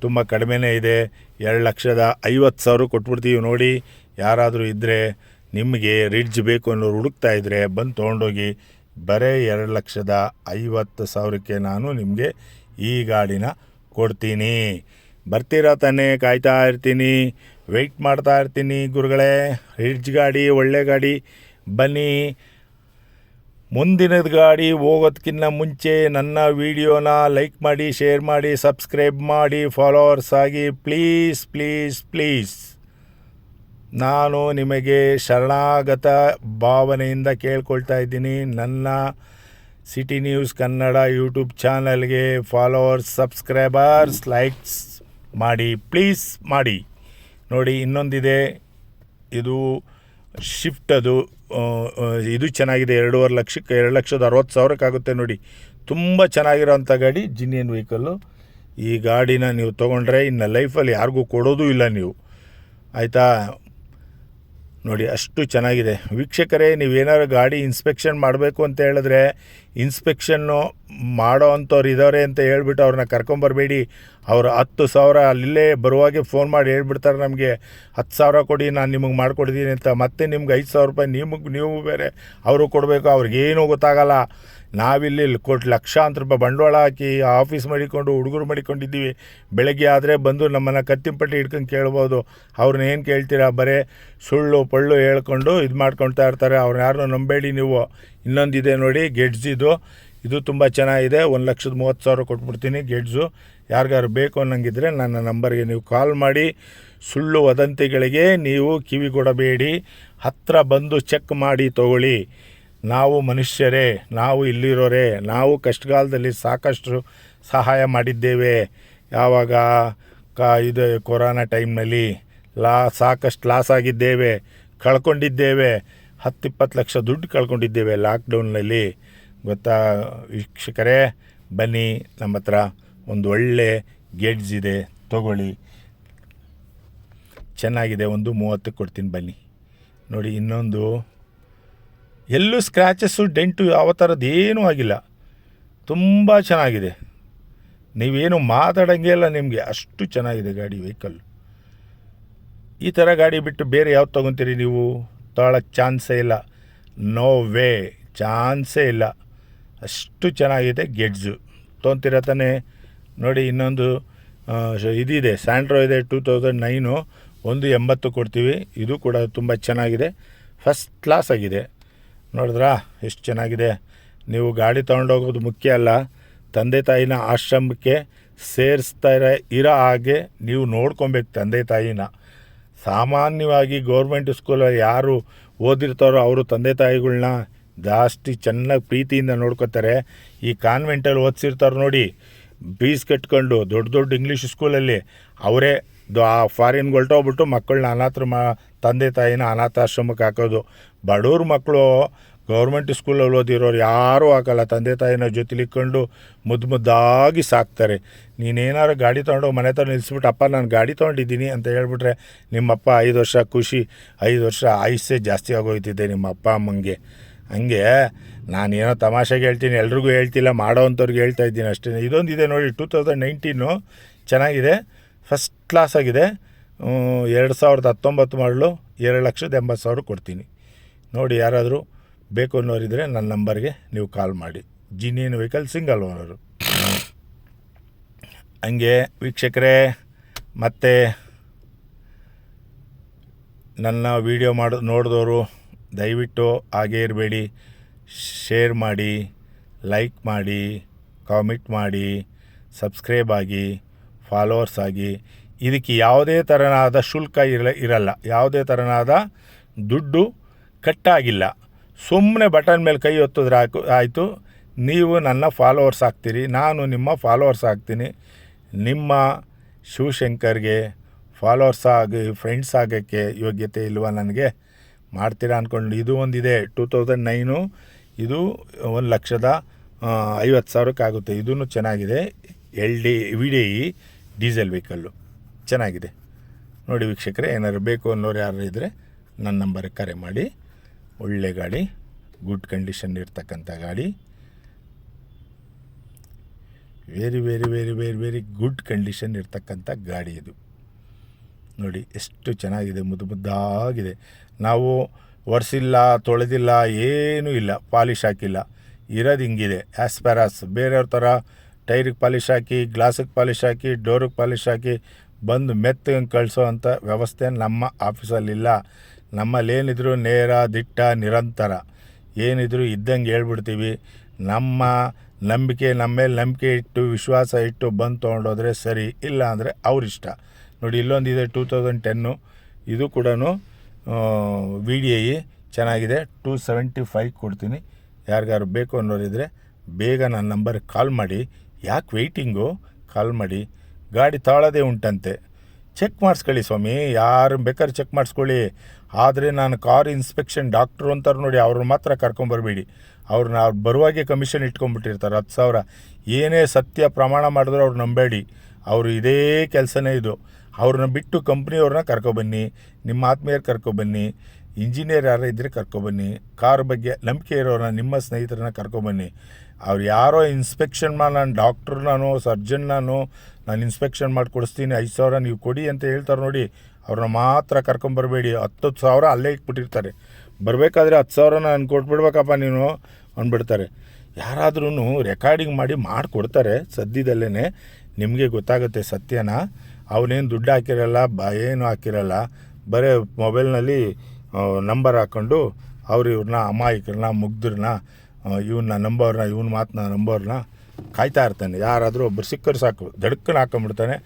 ತುಂಬ ಕಡಿಮೆನೇ ಇದೆ. ಎರಡು ಲಕ್ಷದ ಐವತ್ತು ಸಾವಿರ ಕೊಟ್ಬಿಡ್ತೀವಿ ನೋಡಿ. ಯಾರಾದರೂ ಇದ್ದರೆ ನಿಮಗೆ ರಿಡ್ಜ್ ಬೇಕು ಅನ್ನೋರು ಹುಡುಕ್ತಾ ಇದ್ದರೆ ಬಂದು ತೊಗೊಂಡೋಗಿ ಬರೀ ಎರಡು ಲಕ್ಷದ ಐವತ್ತು ಸಾವಿರಕ್ಕೆ ನಾನು ನಿಮಗೆ ಈ ಗಾಡಿನ ಕೊಡ್ತೀನಿ. ಬರ್ತೀರಾ ತಾನೇ? ಕಾಯ್ತಾ ಇರ್ತೀನಿ. ವೆಯ್ಟ್ ಮಾಡ್ತಾ ಇರ್ತೀನಿ ಗುರುಗಳೇ. ಹಿಡ್ಜ್ ಗಾಡಿ, ಒಳ್ಳೆ ಗಾಡಿ. ಬನ್ನಿ. ಮುಂದಿನದ ಗಾಡಿ ಹೋಗೋದಕ್ಕಿಂತ ಮುಂಚೆ ನನ್ನ ವಿಡಿಯೋನ ಲೈಕ್ ಮಾಡಿ, ಶೇರ್ ಮಾಡಿ, ಸಬ್ಸ್ಕ್ರೈಬ್ ಮಾಡಿ ಫಾಲೋವರ್ಸ್ ಆಗಿ. Please please please. ನಾನು ನಿಮಗೆ ಶರಣಾಗತ ಭಾವನೆಯಿಂದ ಕೇಳ್ಕೊಳ್ತಾ ಇದ್ದೀನಿ. ನನ್ನ ಸಿಟಿ ನ್ಯೂಸ್ ಕನ್ನಡ ಯೂಟ್ಯೂಬ್ ಚಾನಲ್ಗೆ ಫಾಲೋವರ್ಸ್ ಸಬ್ಸ್ಕ್ರೈಬರ್ಸ್ ಲೈಕ್ಸ್ ಮಾಡಿ ಪ್ಲೀಸ್ ಮಾಡಿ. ನೋಡಿ, ಇನ್ನೊಂದಿದೆ. ಇದು ಶಿಫ್ಟ್ ಅದು. ಇದು ಚೆನ್ನಾಗಿದೆ. ಎರಡೂವರೆ ಲಕ್ಷಕ್ಕೆ, ಎರಡು ಲಕ್ಷದ ಅರವತ್ತು ಸಾವಿರಕ್ಕಾಗುತ್ತೆ ನೋಡಿ. ತುಂಬ ಚೆನ್ನಾಗಿರೋಂಥ ಗಾಡಿ ಜಿನಿಯನ್ ವೆಹಿಕಲ್ಲು ಈ ಗಾಡಿನ ನೀವು ತೊಗೊಂಡ್ರೆ ಇನ್ನು ಲೈಫಲ್ಲಿ ಯಾರಿಗೂ ಕೊಡೋದೂ ಇಲ್ಲ ನೀವು. ಆಯಿತಾ? ನೋಡಿ, ಅಷ್ಟು ಚೆನ್ನಾಗಿದೆ. ವೀಕ್ಷಕರೇ, ನೀವೇನಾದ್ರು ಗಾಡಿ ಇನ್ಸ್ಪೆಕ್ಷನ್ ಮಾಡಬೇಕು ಅಂತ ಹೇಳಿದ್ರೆ, ಇನ್ಸ್ಪೆಕ್ಷನ್ನು ಮಾಡೋ ಅಂಥವ್ರು ಇದ್ದಾರೆ ಅಂತ ಹೇಳ್ಬಿಟ್ಟು ಅವ್ರನ್ನ ಕರ್ಕೊಂಬರಬೇಡಿ. ಅವರು ಹತ್ತು ಸಾವಿರ ಅಲ್ಲಿಲ್ಲೇ ಬರುವಾಗೆ ಫೋನ್ ಮಾಡಿ ಹೇಳ್ಬಿಡ್ತಾರೆ ನಮಗೆ. ಹತ್ತು ಸಾವಿರ ಕೊಡಿ, ನಾನು ನಿಮಗೆ ಮಾಡಿಕೊಡ್ತೀನಿ ಅಂತ. ಮತ್ತೆ ನಿಮ್ಗೆ ಐದು ಸಾವಿರ ರೂಪಾಯಿ ನಿಮಗೆ, ನೀವು ಬೇರೆ ಅವರು ಕೊಡಬೇಕು. ಅವ್ರಿಗೇನೂ ಗೊತ್ತಾಗಲ್ಲ. ನಾವಿಲ್ಲಿ ಕೋಟಿ ಲಕ್ಷಾಂತರ ರೂಪಾಯಿ ಬಂಡವಾಳ ಹಾಕಿ ಆಫೀಸ್ ಮಾಡಿಕೊಂಡು, ಹುಡುಗರು ಮಾಡಿಕೊಂಡಿದ್ದೀವಿ. ಬೆಳಗ್ಗೆ ಆದರೆ ಬಂದು ನಮ್ಮನ್ನು ಕತ್ತಿಂಪಟ್ಟಿ ಹಿಡ್ಕೊಂಡು ಕೇಳ್ಬೋದು. ಅವ್ರನ್ನ ಏನು ಕೇಳ್ತೀರಾ? ಬರೀ ಸುಳ್ಳು, ಪಳ್ಳು ಹೇಳ್ಕೊಂಡು ಇದು ಮಾಡ್ಕೊಳ್ತಾ ಇರ್ತಾರೆ. ಅವ್ರನ್ನ ಯಾರನ್ನೂ ನಂಬೇಡಿ ನೀವು. ಇನ್ನೊಂದಿದೆ ನೋಡಿ ಗೆಡ್ಸ್ ಇದು ತುಂಬ ಚೆನ್ನಾಗಿದೆ. ಒಂದು ಲಕ್ಷದ ಮೂವತ್ತು ಸಾವಿರ ಕೊಟ್ಬಿಡ್ತೀನಿ ಗೆಡ್ಸು ಯಾರಿಗಾರು ಬೇಕು ಅನ್ನಂಗಿದ್ರೆ ನನ್ನ ನಂಬರ್ಗೆ ನೀವು ಕಾಲ್ ಮಾಡಿ. ಸುಳ್ಳು ವದಂತಿಗಳಿಗೆ ನೀವು ಕಿವಿ ಕೊಡಬೇಡಿ. ಹತ್ತಿರ ಬಂದು ಚೆಕ್ ಮಾಡಿ ತಗೊಳ್ಳಿ. ನಾವು ಮನುಷ್ಯರೇ, ನಾವು ಇಲ್ಲಿರೋರೇ, ನಾವು ಕಷ್ಟಕಾಲದಲ್ಲಿ ಸಾಕಷ್ಟು ಸಹಾಯ ಮಾಡಿದ್ದೇವೆ. ಯಾವಾಗ ಕ, ಇದು ಕೊರೋನಾ ಟೈಮ್ನಲ್ಲಿ ಲಾ, ಸಾಕಷ್ಟು ಲಾಸ್ ಆಗಿದ್ದೇವೆ, ಕಳ್ಕೊಂಡಿದ್ದೇವೆ. ಹತ್ತಿಪ್ಪತ್ತು ಲಕ್ಷ ದುಡ್ಡು ಕಳ್ಕೊಂಡಿದ್ದೇವೆ ಲಾಕ್ಡೌನ್ನಲ್ಲಿ. ಗೊತ್ತಾ ವೀಕ್ಷಕರೇ, ಬನ್ನಿ ನಮ್ಮ ಹತ್ರ ಒಂದು ಒಳ್ಳೆ ಗೇಟ್ಸ್ ಇದೆ, ತಗೊಳ್ಳಿ. ಚೆನ್ನಾಗಿದೆ, ಒಂದು ಮೂವತ್ತಕ್ಕೆ ಕೊಡ್ತೀನಿ ಬನ್ನಿ. ನೋಡಿ ಇನ್ನೊಂದು ಎಲ್ಲೂ ಸ್ಕ್ರ್ಯಾಚಸ್ಸು ಡೆಂಟು ಯಾವ ಥರದ್ದು ಆಗಿಲ್ಲ. ತುಂಬ ಚೆನ್ನಾಗಿದೆ. ನೀವೇನು ಮಾತಾಡೋಂಗೆ ಇಲ್ಲ ನಿಮಗೆ. ಅಷ್ಟು ಚೆನ್ನಾಗಿದೆ ಗಾಡಿ ವೆಹಿಕಲ್ ಈ ಥರ ಗಾಡಿ ಬಿಟ್ಟು ಬೇರೆ ಯಾವ್ದು ತೊಗೊತೀರಿ ನೀವು? ತೊಗೊಳಕ್ಕೆ ಚಾನ್ಸೇ ಇಲ್ಲ. ನೋ ವೇ ಚಾನ್ಸೇ ಇಲ್ಲ. ಅಷ್ಟು ಚೆನ್ನಾಗಿದೆ ಗೆಡ್ಜು. ತೊಗೊತೀರ ತಾನೇ? ನೋಡಿ ಇನ್ನೊಂದು ಇದಿದೆ. ಸ್ಯಾಂಡ್ರೋ ಇದೆ, ಟೂ ತೌಸಂಡ್ ನೈನು. ಒಂದು ಎಂಬತ್ತು ಕೊಡ್ತೀವಿ. ಇದು ಕೂಡ ತುಂಬ ಚೆನ್ನಾಗಿದೆ. ಫಸ್ಟ್ ಕ್ಲಾಸ್ ಆಗಿದೆ. ನೋಡಿದ್ರಾ? ಎಷ್ಟು ಚೆನ್ನಾಗಿದೆ. ನೀವು ಗಾಡಿ ತೊಗೊಂಡೋಗೋದು ಮುಖ್ಯ ಅಲ್ಲ. ತಂದೆ ತಾಯಿನ ಆಶ್ರಮಕ್ಕೆ ಸೇರಿಸ್ತಾ ಇರೋ ಇರೋ ಹಾಗೆ ನೀವು ನೋಡ್ಕೊಬೇಕು ತಂದೆ ತಾಯಿನ. ಸಾಮಾನ್ಯವಾಗಿ ಗೌರ್ಮೆಂಟ್ ಸ್ಕೂಲಲ್ಲಿ ಯಾರು ಓದಿರ್ತಾರೋ ಅವರು ತಂದೆ ತಾಯಿಗಳನ್ನ ಜಾಸ್ತಿ ಚೆನ್ನಾಗಿ ಪ್ರೀತಿಯಿಂದ ನೋಡ್ಕೋತಾರೆ. ಈ ಕಾನ್ವೆಂಟಲ್ಲಿ ಓದಿಸಿರ್ತಾರೆ ನೋಡಿ. ಬೀಸ್ ಕಟ್ಕೊಂಡು ದೊಡ್ಡ ದೊಡ್ಡ ಇಂಗ್ಲೀಷ್ ಸ್ಕೂಲಲ್ಲಿ ಅವರೇ ಫಾರಿನ್ಗೆ ಹೊಲ್ಟೋಗ್ಬಿಟ್ಟು ಮಕ್ಕಳನ್ನ ಅನಾಥರು ಮಾ ತಂದೆ ತಾಯಿನ ಅನಾಥಾಶ್ರಮಕ್ಕೆ ಹಾಕೋದು. ಬಡವ್ರ ಮಕ್ಕಳು ಗೌರ್ಮೆಂಟ್ ಸ್ಕೂಲಲ್ಲಿ ಓದಿರೋರು ಯಾರೂ ಹಾಕಲ್ಲ. ತಂದೆ ತಾಯಿನ ಜೊತೆಲಿಕ್ಕೊಂಡು ಮುದ್ದು ಮುದ್ದಾಗಿ ಸಾಕ್ತಾರೆ. ನೀನೇನಾದ್ರು ಗಾಡಿ ತೊಗೊಂಡು ಮನೆ ಹತ್ರ ನಿಲ್ಲಿಸ್ಬಿಟ್ಟು ಅಪ್ಪ, ನಾನು ಗಾಡಿ ತೊಗೊಂಡಿದ್ದೀನಿ ಅಂತ ಹೇಳ್ಬಿಟ್ರೆ ನಿಮ್ಮಪ್ಪ ಐದು ವರ್ಷ ಖುಷಿ, ಐದು ವರ್ಷ ಆಯುಷ್ಯೇ ಜಾಸ್ತಿ ಆಗೋಯ್ತಿದ್ದೆ ನಿಮ್ಮ ಅಪ್ಪ ಅಮ್ಮಂಗೆ. ಹಂಗೆ ನಾನೇನೋ ತಮಾಷೆಗೆ ಹೇಳ್ತೀನಿ, ಎಲ್ರಿಗೂ ಹೇಳ್ತಿಲ್ಲ ಮಾಡೋವಂಥವ್ರಿಗೆ ಹೇಳ್ತಾ ಇದ್ದೀನಿ ಅಷ್ಟೇ. ಇದೊಂದಿದೆ ನೋಡಿ ಟೂ ತೌಸಂಡ್ ನೈನ್ಟೀನು ಚೆನ್ನಾಗಿದೆ. ಫಸ್ಟ್ ಕ್ಲಾಸ್ ಆಗಿದೆ. ಎರಡು ಸಾವಿರದ ಹತ್ತೊಂಬತ್ತು ಮಾಡಲು ಎರಡು ಲಕ್ಷದ ಎಂಬತ್ತು ಸಾವಿರ ಕೊಡ್ತೀನಿ. ನೋಡಿ, ಯಾರಾದರೂ ಬೇಕು ಅನ್ನೋರಿದ್ದರೆ ನನ್ನ ನಂಬರ್ಗೆ ನೀವು ಕಾಲ್ ಮಾಡಿ. ಜಿನಿಯನ್ ವೆಹಿಕಲ್ ಸಿಂಗಲ್ ಓನರು ಹಂಗೆ ವೀಕ್ಷಕರೇ, ಮತ್ತೆ ನನ್ನ ವಿಡಿಯೋ ಮಾಡ ನೋಡಿದವರು ದಯವಿಟ್ಟು ಹಾಗೇ ಇರಬೇಡಿ. ಶೇರ್ ಮಾಡಿ ಲೈಕ್ ಮಾಡಿ ಕಾಮೆಂಟ್ ಮಾಡಿ ಸಬ್ಸ್ಕ್ರೈಬ್ ಆಗಿ. ಫಾಲೋವರ್ಸ್ ಆಗಿ ಇದಕ್ಕೆ ಯಾವುದೇ ಥರನಾದ ಶುಲ್ಕ ಇರಲ್ಲ ಇರಲ್ಲ. ಯಾವುದೇ ಥರನಾದ ದುಡ್ಡು ಕಟ್ಟಾಗಿಲ್ಲ. ಸುಮ್ಮನೆ ಬಟನ್ ಮೇಲೆ ಕೈ ಒತ್ತಿದ್ರೆ ಹಾಕು, ಆಯಿತು. ನೀವು ನನ್ನ ಫಾಲೋವರ್ಸ್ ಆಗ್ತೀರಿ. ನಾನು ನಿಮ್ಮ ಫಾಲೋವರ್ಸ್ ಆಗ್ತೀನಿ. ನಿಮ್ಮ ಶಿವಶಂಕರ್ಗೆ ಫಾಲೋವರ್ಸ್ ಆಗಿ ಫ್ರೆಂಡ್ಸ್ ಆಗೋಕ್ಕೆ ಯೋಗ್ಯತೆ ಇಲ್ವಾ ನನಗೆ? ಮಾಡ್ತೀರಾ ಅಂದ್ಕೊಂಡು ಇದು ಒಂದಿದೆ. ಟೂ ತೌಸಂಡ್ ನೈನು ಇದು ಒಂದು ಲಕ್ಷದ ಐವತ್ತು ಸಾವಿರಕ್ಕೆ ಆಗುತ್ತೆ ಇದೂ ಚೆನ್ನಾಗಿದೆ. L D, V D E diesel vehicle. ಚೆನ್ನಾಗಿದೆ. ನೋಡಿ ವೀಕ್ಷಕರೇ, ಏನಾದ್ರು ಬೇಕು ಅನ್ನೋರು ಯಾರು ಇದ್ದರೆ ನನ್ನ ನಂಬರ್ಗೆ ಕರೆ ಮಾಡಿ. ಒಳ್ಳೆ ಗಾಡಿ, ಗುಡ್ ಕಂಡೀಷನ್ ಇರ್ತಕ್ಕಂಥ ಗಾಡಿ. Very very very very very good condition ಇರ್ತಕ್ಕಂಥ ಗಾಡಿ ಇದು. ನೋಡಿ ಎಷ್ಟು ಚೆನ್ನಾಗಿದೆ, ಮುದ್ದು ಮುದ್ದಾಗಿದೆ. ನಾವು ಒರೆಸಿಲ್ಲ, ತೊಳೆದಿಲ್ಲ, ಏನೂ ಇಲ್ಲ, ಪಾಲಿಶ್ ಹಾಕಿಲ್ಲ. ಇರೋದು ಹಿಂಗಿದೆ ಆಸ್ಪ್ಯಾರಾಸ್ ಬೇರೆಯವ್ರ ಥರ ಟೈರಿಗೆ ಪಾಲಿಶ್ ಹಾಕಿ, ಗ್ಲಾಸಿಗೆ ಪಾಲಿಶ್ ಹಾಕಿ, ಡೋರಿಗೆ ಪಾಲಿಶ್ ಹಾಕಿ, ಬಂದು ಮೆತ್ತಗೆ ಕಳಿಸೋ ಅಂಥ ವ್ಯವಸ್ಥೆ ನಮ್ಮ ಆಫೀಸಲ್ಲಿಲ್ಲ. ನಮ್ಮಲ್ಲಿ ಏನಿದ್ರು ನೇರ, ದಿಟ್ಟ, ನಿರಂತರ. ಏನಿದ್ರು ಇದ್ದಂಗೆ ಹೇಳ್ಬಿಡ್ತೀವಿ. ನಮ್ಮ ನಂಬಿಕೆ, ನಮ್ಮ ಮೇಲೆ ನಂಬಿಕೆ ಇಟ್ಟು, ವಿಶ್ವಾಸ ಇಟ್ಟು ಬಂದು ತೊಗೊಂಡೋದ್ರೆ ಸರಿ, ಇಲ್ಲ ಅಂದರೆ ಅವರಿಷ್ಟ ನೋಡಿ ಇಲ್ಲೊಂದಿದೆ ಟೂ ತೌಸಂಡ್ ಟೆನ್ನು. ಇದು ಕೂಡ ವಿ ಡಿ ಐ ಚೆನ್ನಾಗಿದೆ. ಟೂ ಸೆವೆಂಟಿ ಫೈವ್ ಕೊಡ್ತೀನಿ. ಯಾರಿಗಾರು ಬೇಕು ಅನ್ನೋರಿದ್ರೆ ಬೇಗ ನನ್ನ ನಂಬರ್ಗೆ ಕಾಲ್ ಮಾಡಿ. ಯಾಕೆ ವೆಯ್ಟಿಂಗು ಕಾಲ್ ಮಾಡಿ. ಗಾಡಿ ತಾಳೋದೇ ಉಂಟಂತೆ. ಚೆಕ್ ಮಾಡಿಸ್ಕೊಳ್ಳಿ ಸ್ವಾಮಿ ಯಾರು ಬೇಕಾದ್ರೆ ಚೆಕ್ ಮಾಡಿಸ್ಕೊಳ್ಳಿ. ಆದರೆ ನಾನು ಕಾರ್ ಇನ್ಸ್ಪೆಕ್ಷನ್ ಡಾಕ್ಟ್ರು ಅಂತಾರೆ ನೋಡಿ ಅವ್ರನ್ನ ಮಾತ್ರ ಕರ್ಕೊಂಬರ್ಬೇಡಿ ಅವ್ರನ್ನ ಅವ್ರು ಬರುವಾಗೆ ಕಮಿಷನ್ ಇಟ್ಕೊಂಡ್ಬಿಟ್ಟಿರ್ತಾರೆ. ಹತ್ತು ಸಾವಿರ. ಏನೇ ಸತ್ಯ ಪ್ರಮಾಣ ಮಾಡಿದ್ರೂ ಅವ್ರು ನಂಬೇಡಿ. ಅವರು ಇದೇ ಕೆಲಸನೇ ಇದು. ಅವ್ರನ್ನ ಬಿಟ್ಟು ಕಂಪ್ನಿಯವ್ರನ್ನ ಕರ್ಕೊಬನ್ನಿ ನಿಮ್ಮ ಆತ್ಮೀಯರು ಕರ್ಕೊಬನ್ನಿ ಇಂಜಿನಿಯರ್ ಯಾರು ಇದ್ದರೆ ಕರ್ಕೊಬನ್ನಿ ಕಾರ್ ಬಗ್ಗೆ ನಂಬಿಕೆ ಇರೋರನ್ನ ನಿಮ್ಮ ಸ್ನೇಹಿತರನ್ನ ಕರ್ಕೊಬನ್ನಿ ಅವ್ರು ಯಾರೋ ಇನ್ಸ್ಪೆಕ್ಷನ್ ಮಾಡಿ ನಾನು ಡಾಕ್ಟ್ರ್ ನಾನು ಸರ್ಜನ್ ನಾನು ನಾನು ಇನ್ಸ್ಪೆಕ್ಷನ್ ಮಾಡಿ ಕೊಡಿಸ್ತೀನಿ ಐದು ಸಾವಿರ ನೀವು ಕೊಡಿ ಅಂತ ಹೇಳ್ತಾರೆ ನೋಡಿ. ಅವ್ರನ್ನ ಮಾತ್ರ ಕರ್ಕೊಂಬರಬೇಡಿ ಹತ್ತು ಸಾವಿರ ಅಲ್ಲೇ ಇಟ್ಬಿಟ್ಟಿರ್ತಾರೆ. ಬರಬೇಕಾದ್ರೆ ಹತ್ತು ಸಾವಿರ ನಾನು ಕೊಟ್ಬಿಡ್ಬೇಕಪ್ಪ ನೀನು ಅಂದ್ಬಿಡ್ತಾರೆ. ಯಾರಾದ್ರೂ ರೆಕಾರ್ಡಿಂಗ್ ಮಾಡಿ ಮಾಡಿಕೊಡ್ತಾರೆ ಸದ್ಯದಲ್ಲೇ ನಿಮಗೆ ಗೊತ್ತಾಗುತ್ತೆ ಸತ್ಯನ. ಅವನೇನು ದುಡ್ಡು ಹಾಕಿರಲ್ಲ, ಬ ಏನು ಹಾಕಿರಲ್ಲ. ಬರೀ ಮೊಬೈಲ್ನಲ್ಲಿ ನಂಬರ್ ಹಾಕ್ಕೊಂಡು ಅವ್ರು ಇವ್ರನ್ನ ಅಮಾಯಕರನ್ನ, ಮುಗ್ಧರನ್ನ ಇವನ್ನ ನಂಬೋರ್ನ ಇವನ ಮಾತನ್ನ ನಂಬೋರ್ನ ಕಾಯ್ತಾ ಇರ್ತಾನೆ. ಯಾರಾದರೂ ಒಬ್ಬರು ಸಿಕ್ಕರು ಸಾಕು. ದಡ್ಕನ ಹಾಕೊಂಡ್ಬಿಡ್ತಾನೆ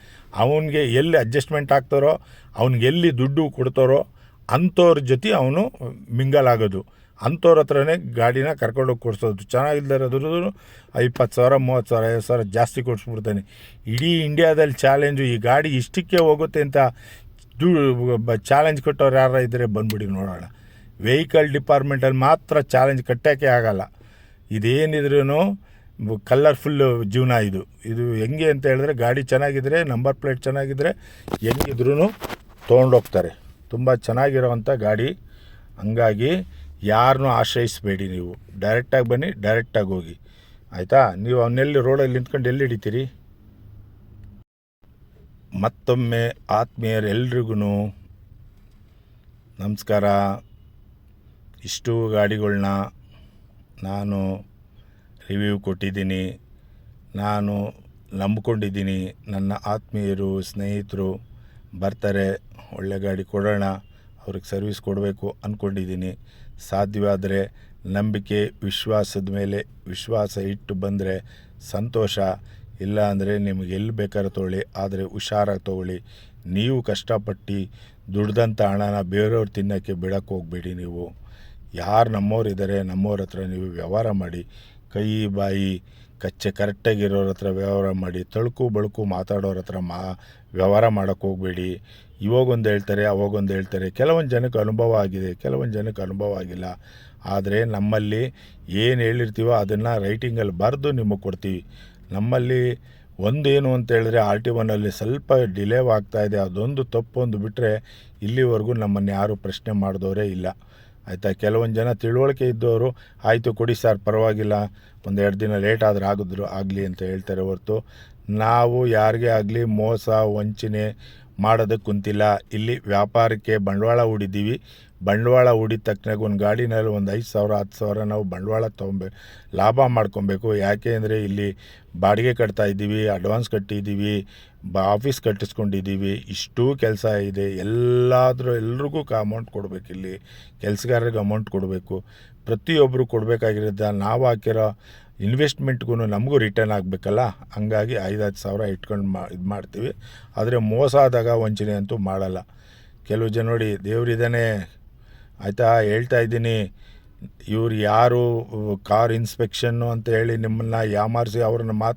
ಅವನಿಗೆ ಎಲ್ಲಿ ಅಡ್ಜಸ್ಟ್ಮೆಂಟ್ ಆಗ್ತಾರೋ, ಅವ್ನಿಗೆ ಎಲ್ಲಿ ದುಡ್ಡು ಕೊಡ್ತಾರೋ, ಅಂಥವ್ರ ಜೊತೆ ಅವನು ಮಿಂಗಲ್ ಆಗೋದು. ಅಂಥವ್ರ ಹತ್ರನೇ ಗಾಡಿನ ಕರ್ಕೊಂಡೋಗಿ ಕೊಡಿಸೋದು. ಚೆನ್ನಾಗಿಲ್ದಿರೋದ್ರೂ ಇಪ್ಪತ್ತು ಸಾವಿರ, ಮೂವತ್ತು ಸಾವಿರ, ಐವತ್ತು ಸಾವಿರ ಜಾಸ್ತಿ ಕೊಡಿಸ್ಬಿಡ್ತಾನೆ. ಇಡೀ ಇಂಡಿಯಾದಲ್ಲಿ ಚಾಲೆಂಜು ಈ ಗಾಡಿ ಇಷ್ಟಕ್ಕೆ ಹೋಗುತ್ತೆ ಅಂತ ದು ಚಾಲೆಂಜ್ ಕೊಟ್ಟವ್ರು ಯಾರು ಇದ್ದರೆ ಬಂದ್ಬಿಡಿ ನೋಡೋಣ. ವೆಹಿಕಲ್ ಡಿಪಾರ್ಟ್ಮೆಂಟಲ್ಲಿ ಮಾತ್ರ ಚಾಲೆಂಜ್ ಕಟ್ಟೋಕ್ಕೆ ಆಗಲ್ಲ. ಇದೇನಿದ್ರೂ ಕಲ್ಲರ್ಫುಲ್ಲು ಜೀವನ ಇದು. ಇದು ಹೆಂಗೆ ಅಂತ ಹೇಳಿದ್ರೆ ಗಾಡಿ ಚೆನ್ನಾಗಿದ್ರೆ ನಂಬರ್ ಪ್ಲೇಟ್ ಚೆನ್ನಾಗಿದ್ರೆ ಹೆಂಗಿದ್ರೂ ತೊಗೊಂಡೋಗ್ತಾರೆ. ತುಂಬ ಚೆನ್ನಾಗಿರೋವಂಥ ಗಾಡಿ. ಹಂಗಾಗಿ ಯಾರನ್ನೂ ಆಶ್ರಯಿಸಬೇಡಿ ನೀವು. ಡೈರೆಕ್ಟಾಗಿ ಬನ್ನಿ ಡೈರೆಕ್ಟಾಗಿ ಹೋಗಿ. ಆಯಿತಾ? ನೀವು ಅವನ್ನೆಲ್ಲಿ ರೋಡಲ್ಲಿ ನಿಂತ್ಕೊಂಡು ಎಲ್ಲಿ ಹಿಡಿತೀರಿ? ಮತ್ತೊಮ್ಮೆ ಆತ್ಮೀಯರೆಲ್ರಿಗೂ ನಮಸ್ಕಾರ. ಇಷ್ಟು ಗಾಡಿಗಳ್ನ ನಾನು ರಿವ್ಯೂ ಕೊಟ್ಟಿದ್ದೀನಿ, ನಾನು ನಂಬಿಕೊಂಡಿದ್ದೀನಿ, ನನ್ನ ಆತ್ಮೀಯರು, ಸ್ನೇಹಿತರು ಬರ್ತಾರೆ, ಒಳ್ಳೆ ಗಾಡಿ ಕೊಡೋಣ, ಅವ್ರಿಗೆ ಸರ್ವಿಸ್ ಕೊಡಬೇಕು ಅಂದ್ಕೊಂಡಿದ್ದೀನಿ ಸಾಧ್ಯವಾದರೆ ನಂಬಿಕೆ, ವಿಶ್ವಾಸದ ಮೇಲೆ ವಿಶ್ವಾಸ ಇಟ್ಟು ಬಂದರೆ ಸಂತೋಷ ಇಲ್ಲ ಅಂದರೆ ನಿಮಗೆ ಎಲ್ಲಿ ಬೇಕಾದ್ರೆ ತೊಗೊಳ್ಳಿ, ಆದರೆ ಹುಷಾರಾಗಿ ತೊಗೊಳ್ಳಿ. ನೀವು ಕಷ್ಟಪಟ್ಟು ದುಡ್ದಂಥ ಹಣನ ಬೇರೆಯವ್ರು ತಿನ್ನೋಕ್ಕೆ ಬಿಡೋಕ್ಕೆ ಹೋಗಬೇಡಿ ನೀವು. ಯಾರು ನಮ್ಮವ್ರು ಇದ್ದಾರೆ ನಮ್ಮವ್ರ ಹತ್ರ ನೀವು ವ್ಯವಹಾರ ಮಾಡಿ, ಕೈ, ಬಾಯಿ, ಕಚ್ಚೆ ಕರೆಕ್ಟಾಗಿರೋರ ಹತ್ರ ವ್ಯವಹಾರ ಮಾಡಿ, ತಳುಕು, ಬಳುಕು ಮಾತಾಡೋರ ಹತ್ರ ಮಾ, ವ್ಯವಹಾರ ಮಾಡೋಕ್ಕೆ ಹೋಗಬೇಡಿ. ಇವಾಗೊಂದು ಹೇಳ್ತಾರೆ, ಅವಾಗೊಂದು ಹೇಳ್ತಾರೆ. ಕೆಲವೊಂದು ಜನಕ್ಕೆ ಅನುಭವ ಆಗಿದೆ, ಕೆಲವೊಂದು ಜನಕ್ಕೆ ಅನುಭವ ಆಗಿಲ್ಲ. ಆದರೆ ನಮ್ಮಲ್ಲಿ ಏನು ಹೇಳಿರ್ತೀವೋ ಅದನ್ನು ರೈಟಿಂಗಲ್ಲಿ ಬರೆದು ನಿಮಗೆ ಕೊಡ್ತೀವಿ. ನಮ್ಮಲ್ಲಿ ಒಂದೇನು ಅಂತ ಹೇಳಿದ್ರೆ ಆರ್ ಟಿ ಒನಲ್ಲಿ ಸ್ವಲ್ಪ ಡಿಲೇ ಆಗ್ತಾಯಿದೆ ಅದೊಂದು ತಪ್ಪೊಂದು ಬಿಟ್ಟರೆ ಇಲ್ಲಿವರೆಗೂ ನಮ್ಮನ್ನು ಯಾರೂ ಪ್ರಶ್ನೆ ಮಾಡಿದವರೇ ಇಲ್ಲ. ಆಯಿತಾ? ಕೆಲವೊಂದು ಜನ ತಿಳುವಳಿಕೆ ಇದ್ದವರು ಆಯಿತು ಕೊಡಿ ಸರ್, ಪರವಾಗಿಲ್ಲ. ಒಂದು ಎರಡು ದಿನ ಲೇಟ್ ಆದ್ರೆ ಆಗಿದ್ರು, ಆಗಲಿ ಅಂತ ಹೇಳ್ತಾರೆ ಹೊರತು, ನಾವು ಯಾರಿಗೆ ಆಗಲಿ ಮೋಸ, ವಂಚನೆ ಮಾಡೋದಕ್ಕೆ ಕುಂತಿಲ್ಲ. ಇಲ್ಲಿ ವ್ಯಾಪಾರಕ್ಕೆ ಬಂಡವಾಳ ಹೂಡಿದ್ದೀವಿ. ಬಂಡವಾಳ ಹೂಡಿದ ತಕ್ಷಣ ಒಂದು ಗಾಡಿನಲ್ಲಿ ಒಂದು ಐದು ಸಾವಿರ, ಹತ್ತು ಸಾವಿರ ನಾವು ಬಂಡವಾಳ ತೊಗೊಬೇಕು ಲಾಭ ಮಾಡ್ಕೊಬೇಕು. ಯಾಕೆ ಅಂದರೆ ಇಲ್ಲಿ ಬಾಡಿಗೆ ಕಟ್ತಾ ಇದ್ದೀವಿ ಅಡ್ವಾನ್ಸ್ ಕಟ್ಟಿದ್ದೀವಿ, ಬ ಆಫೀಸ್ ಕಟ್ಟಿಸ್ಕೊಂಡಿದ್ದೀವಿ, ಇಷ್ಟೂ ಕೆಲಸ ಇದೆ. ಎಲ್ಲಾದರೂ ಎಲ್ರಿಗೂ ಅಮೌಂಟ್ ಕೊಡಬೇಕು ಇಲ್ಲಿ. ಕೆಲಸಗಾರರಿಗೆ ಅಮೌಂಟ್ ಕೊಡಬೇಕು. ಪ್ರತಿಯೊಬ್ಬರು ಕೊಡಬೇಕಾಗಿರೋದ ನಾವು ಹಾಕಿರೋ ಇನ್ವೆಸ್ಟ್ಮೆಂಟ್ಗೂ ನಮಗೂ ರಿಟರ್ನ್ ಆಗಬೇಕಲ್ಲ? ಹಂಗಾಗಿ ಐದು, ಹತ್ತು ಸಾವಿರ ಇಟ್ಕೊಂಡು ಮಾ, ಇದು ಮಾಡ್ತೀವಿ. ಆದರೆ ಮೋಸ ಆದಾಗ ವಂಚನೆ ಅಂತೂ ಮಾಡಲ್ಲ. ಕೆಲವು ಜನ ನೋಡಿ ದೇವರಿದ್ದಾನೆ ಆಯಿತಾ? ಹೇಳ್ತಾ ಇದ್ದೀನಿ. ಇವ್ರು ಯಾರು ಕಾರ್ ಇನ್ಸ್ಪೆಕ್ಷನ್ನು ಅಂತ ಹೇಳಿ ನಿಮ್ಮನ್ನು ಯಾಮಾರಿಸಿ ಅವ್ರನ್ನ ಮಾತು